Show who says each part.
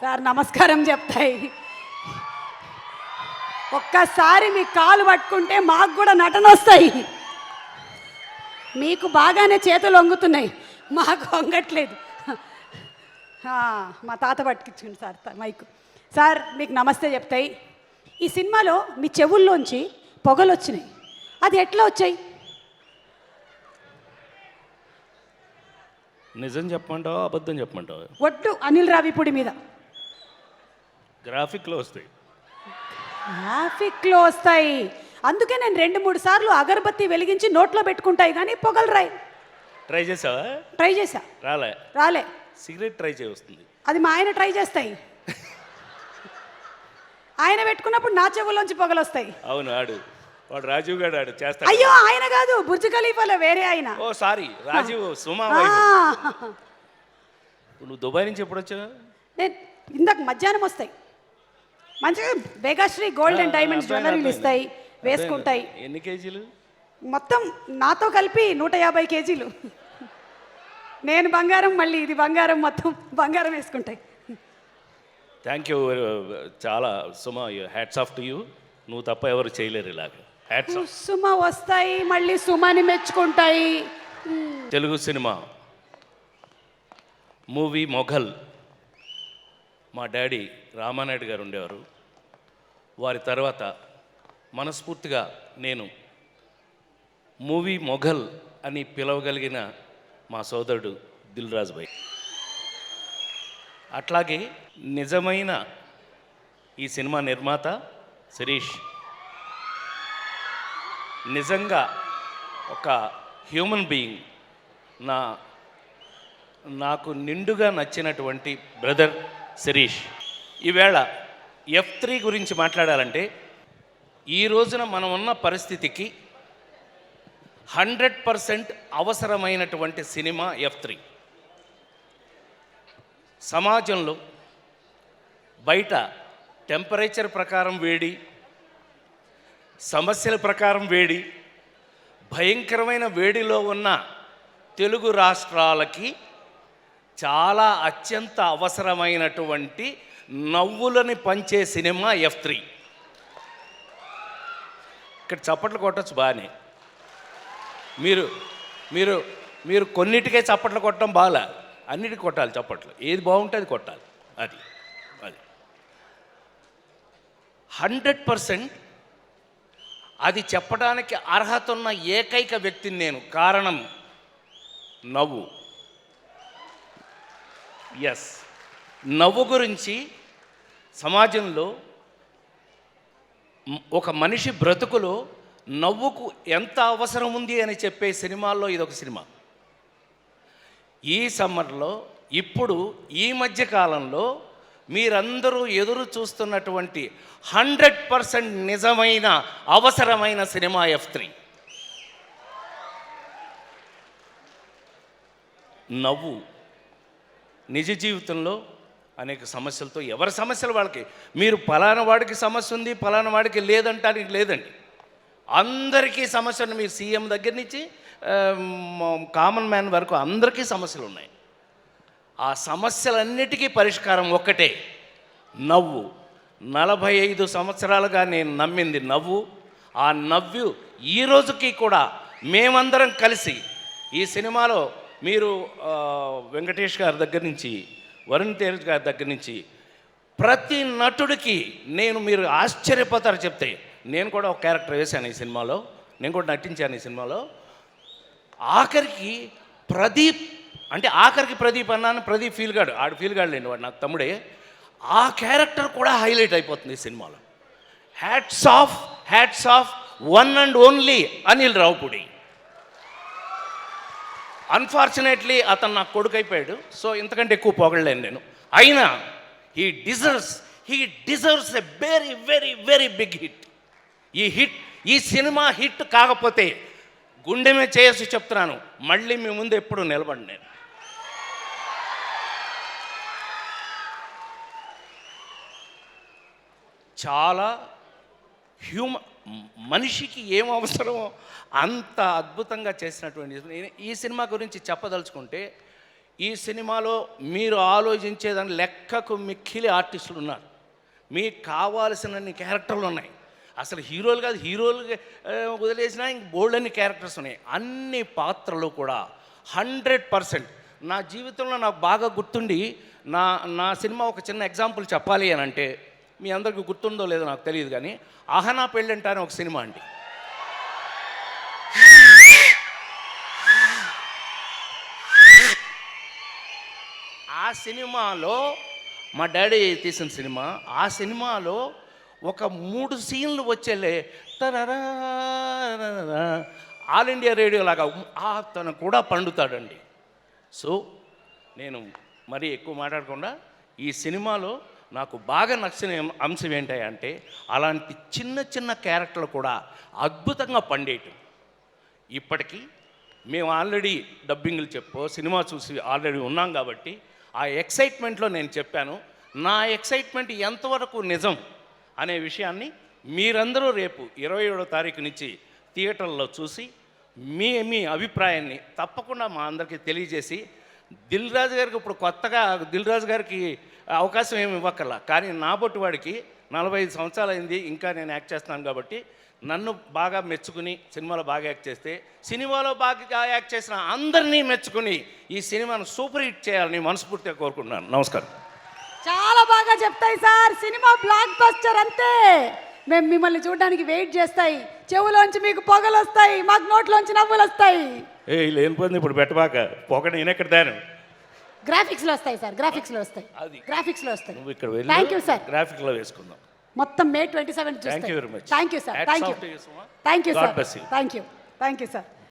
Speaker 1: Sir నమస్కారం చెప్తాయి ఒక్కసారి మీ కాలు పట్టుకుంటే మాకు కూడా నటన వస్తాయి. మీకు బాగానే చేతులు వంగుతున్నాయి. మాకు వంగట్లేదు. మా తాత పట్టుకిచ్చిండు సార్ మైక్. సార్ మీకు నమస్తే చెప్తాయి ఈ సినిమాలో మీ చెవుల్లోంచి పొగలు వచ్చినాయి. అది ఎట్లా వచ్చాయి?
Speaker 2: నిజం చెప్పమంటావా అబద్ధం చెప్పమంటావా?
Speaker 1: ఒట్టు అనిల్ రావిపూడి మీద.
Speaker 2: గ్రాఫిక్లో వస్తాయి.
Speaker 1: ట్రాఫిక్లో వస్తాయి. అందుకే నేను రెండు మూడు సార్లు అగరబత్తి వెలిగించి నోట్లో పెట్టుకుంటాయి కానీ పొగలు రాయి.
Speaker 2: ట్రై చేసావా?
Speaker 1: ట్రై చేశా.
Speaker 2: రాలే.
Speaker 1: రాలే.
Speaker 2: సిగరెట్ ట్రై చేయ వస్తుంది.
Speaker 1: అది మా ఆయన ట్రై చేస్తాయి. ఆయన పెట్టుకున్నప్పుడు నా చెవుల్లోంచి పొగలు వస్తాయి.
Speaker 2: అవును ఆడు. వాడు రాజీవ్ గారు ఆడు చేస్తాడు.
Speaker 1: అయ్యో ఆయన కాదు. బుర్జ్ ఖలీఫాలో వేరే ఆయన.
Speaker 2: Oh sorry. రాజీవ్ సుమా. నువ్వు దుబాయ్ నుంచి ఎప్పుడు వచ్చావు?
Speaker 1: నేను ఇందాక మధ్యాహ్నం వస్తాయి. మంచిగా వేగాశ్రీ గోల్డ్ అండ్ డైమండ్స్ జ్యువెలరీలు ఇస్తాయి. వేసుకుంటాయి.
Speaker 2: ఎన్ని కేజీలు?
Speaker 1: మొత్తం నాతో కలిపి నూట యాభై కేజీలు. నేను బంగారం మళ్ళీ ఇది బంగారం మొత్తం బంగారం వేసుకుంటాయి.
Speaker 2: థ్యాంక్ యూ చాలా. Suma hats off to you నువ్వు తప్ప ఎవరు చేయలేరు ఇలాగ. హ్యాట్స్ ఆఫ్
Speaker 1: సుమ వస్తాయి మళ్ళీ సుమని మెచ్చుకుంటాయి.
Speaker 2: తెలుగు సినిమా. Movie mogul. మా డాడీ రామానాయుడు గారు ఉండేవారు. వారి తర్వాత మనస్ఫూర్తిగా నేను మూవీ మొఘల్ అని పిలవగలిగిన మా సోదరుడు దిల్రాజు భాయ్. అట్లాగే నిజమైన ఈ సినిమా నిర్మాత శిరీష్. నిజంగా ఒక హ్యూమన్ బీయింగ్ నా నాకు నిండుగా నచ్చినటువంటి బ్రదర్ శిరీష్ ఈవేళ ఎఫ్ త్రీ గురించి మాట్లాడాలంటే ఈ రోజున మనం ఉన్న పరిస్థితికి హండ్రెడ్ పర్సెంట్ అవసరమైనటువంటి సినిమా ఎఫ్ త్రీ సమాజంలో బయట టెంపరేచర్ ప్రకారం వేడి సమస్యల ప్రకారం వేడి భయంకరమైన వేడిలో ఉన్న తెలుగు రాష్ట్రాలకి చాలా అత్యంత అవసరమైనటువంటి నవ్వులని పంచే సినిమా ఎఫ్ త్రీ. ఇక్కడ చప్పట్లు కొట్టచ్చు బాగానే మీరు మీరు మీరు కొన్నిటికే చప్పట్లు కొట్టడం బాగా అన్నిటికి కొట్టాలి చప్పట్లు. ఏది బాగుంటే అది కొట్టాలి. అది అది. హండ్రెడ్ పర్సెంట్ అది చెప్పడానికి అర్హత ఉన్న ఏకైక వ్యక్తిని నేను. కారణం నవ్వు. ఎస్ నవ్వు గురించి సమాజంలో ఒక మనిషి బ్రతుకులో నవ్వుకు ఎంత అవసరం ఉంది అని చెప్పే సినిమాల్లో ఇదొక సినిమా. ఈ సమ్మర్లో ఇప్పుడు ఈ మధ్య కాలంలో మీరందరూ ఎదురు చూస్తున్నటువంటి హండ్రెడ్ పర్సెంట్ నిజమైన అవసరమైన సినిమా ఎఫ్ త్రీ నవ్వు. నిజ జీవితంలో అనేక సమస్యలతో ఎవరి సమస్యలు వాళ్ళకి? మీరు పలానా వాడికి సమస్య ఉంది పలానా వాడికి లేదంటానికి లేదండి. అందరికీ సమస్యలు మీరు సీఎం దగ్గర నుంచి కామన్ మ్యాన్ వరకు అందరికీ సమస్యలు ఉన్నాయి. ఆ సమస్యలన్నిటికీ పరిష్కారం ఒక్కటే. నవ్వు. నలభై ఐదు సంవత్సరాలుగా నేను నమ్మింది నవ్వు. ఆ నవ్వు ఈ రోజుకి కూడా మేమందరం కలిసి ఈ సినిమాలో మీరు వెంకటేష్ గారి దగ్గర నుంచి వరుణ్ తేజ్ గారి దగ్గర నుంచి ప్రతి నటుడికి నేను మీరు ఆశ్చర్యపోతారు చెప్తే నేను కూడా ఒక క్యారెక్టర్ వేశాను ఈ సినిమాలో నేను కూడా నటించాను ఈ సినిమాలో. ఆఖరికి ప్రదీప్ అంటే ఆఖరికి ప్రదీప్ అన్నాను ప్రదీప్ ఫీల్ గాడు ఆడు ఫీల్ గాడు లేండి వాడు నాకు తమ్ముడే. ఆ క్యారెక్టర్ కూడా హైలైట్ అయిపోతుంది ఈ సినిమాలో. Hats off hats off one and only Anil Ravipudi. Unfortunately అతను నాకు కొడుకు అయిపోయాడు సో ఇంతకంటే ఎక్కువ పొగడలేను నేను. అయినా he deserves he deserves a very very very big hit ఈ హిట్ ఈ సినిమా హిట్ కాకపోతే గుండె మీద చేసి చెప్తున్నాను మళ్ళీ మీ ముందు ఎప్పుడు నిలబడి నేను. చాలా హ్యూమన్ మనిషికి ఏం అవసరమో అంత అద్భుతంగా చేసినటువంటి ఈ సినిమా గురించి చెప్పదలుచుకుంటే ఈ సినిమాలో మీరు ఆలోచించేదాని లెక్కకు మిక్కిలి ఆర్టిస్టులు ఉన్నారు. మీకు కావాల్సినన్ని క్యారెక్టర్లు ఉన్నాయి. అసలు హీరోలు కాదు హీరోలు వదిలేసిన వదిలేసినా ఇంక బోల్డ్ అన్ని క్యారెక్టర్స్ ఉన్నాయి. అన్ని పాత్రలు కూడా హండ్రెడ్ పర్సెంట్. నా జీవితంలో నాకు బాగా గుర్తుండి నా నా సినిమా ఒక చిన్న ఎగ్జాంపుల్ చెప్పాలి అని అంటే మీ అందరికీ గుర్తుందో లేదో నాకు తెలియదు కానీ అహనా పెళ్ళంట అని ఒక సినిమా అండి. ఆ సినిమాలో మా డాడీ తీసిన సినిమా ఆ సినిమాలో ఒక మూడు సీన్లు వచ్చేలే తరరా ఆల్ ఇండియా రేడియో లాగా ఆ తను కూడా పండుతాడండి. సో నేను మరీ ఎక్కువ మాట్లాడకుండా ఈ సినిమాలో నాకు బాగా నచ్చిన అంశం ఏంటంటే అలాంటి చిన్న చిన్న క్యారెక్టర్లు కూడా అద్భుతంగా పండేయటం ఇప్పటికీ మేము ఆల్రెడీ డబ్బింగ్లు చెప్పో సినిమా చూసి ఆల్రెడీ ఉన్నాం కాబట్టి ఆ ఎక్సైట్మెంట్లో నేను చెప్పాను నా ఎక్సైట్మెంట్ ఎంతవరకు నిజం అనే విషయాన్ని మీరందరూ రేపు ఇరవై ఏడో తారీఖు నుంచి థియేటర్లో చూసి మీ మీ అభిప్రాయాన్ని తప్పకుండా మా అందరికీ తెలియజేసి దిల్ రాజు గారికి ఇప్పుడు కొత్తగా దిల్ రాజు గారికి అవకాశం ఏమి ఇవ్వక్కర్లా. కానీ నా బొట్టు వాడికి నలభై ఐదు సంవత్సరాలు అయింది ఇంకా నేను యాక్ట్ చేస్తున్నాను కాబట్టి నన్ను బాగా మెచ్చుకుని సినిమాలో బాగా యాక్ట్ చేస్తే సినిమాలో బాగా యాక్ట్ చేసిన అందరినీ మెచ్చుకుని ఈ సినిమాను సూపర్ హిట్ చేయాలని మనస్ఫూర్తిగా కోరుకుంటున్నాను. నమస్కారం.
Speaker 1: చాలా బాగా చెప్తాయి సార్. సినిమా బ్లాక్ బస్టర్ అంతే. మేము మిమ్మల్ని చూడడానికి వెయిట్ చేస్తాయి. చెవులోంచి మీకు పొగలు వస్తాయి మాకు నోట్లోంచి నవ్వులు వస్తాయి
Speaker 2: ఏ లేనిపోయింది ఇప్పుడు పెట్టబాక. పొగ నేను ఎక్కడ దాను
Speaker 1: గ్రాఫిక్స్లో వస్తాయి సార్ గ్రాఫిక్స్లో వస్తాయి.
Speaker 2: అది.
Speaker 1: గ్రాఫిక్స్లో వస్తాయి.
Speaker 2: నువ్వు ఇక్కడ
Speaker 1: థ్యాంక్ యూ
Speaker 2: వెళ్ళి
Speaker 1: సార్
Speaker 2: గ్రాఫిక్లో వేసుకుందాం.
Speaker 1: మొత్తం May twenty seven
Speaker 2: thank you very much
Speaker 1: thank you sir thank you. Thank you sir. Thank you thank you sir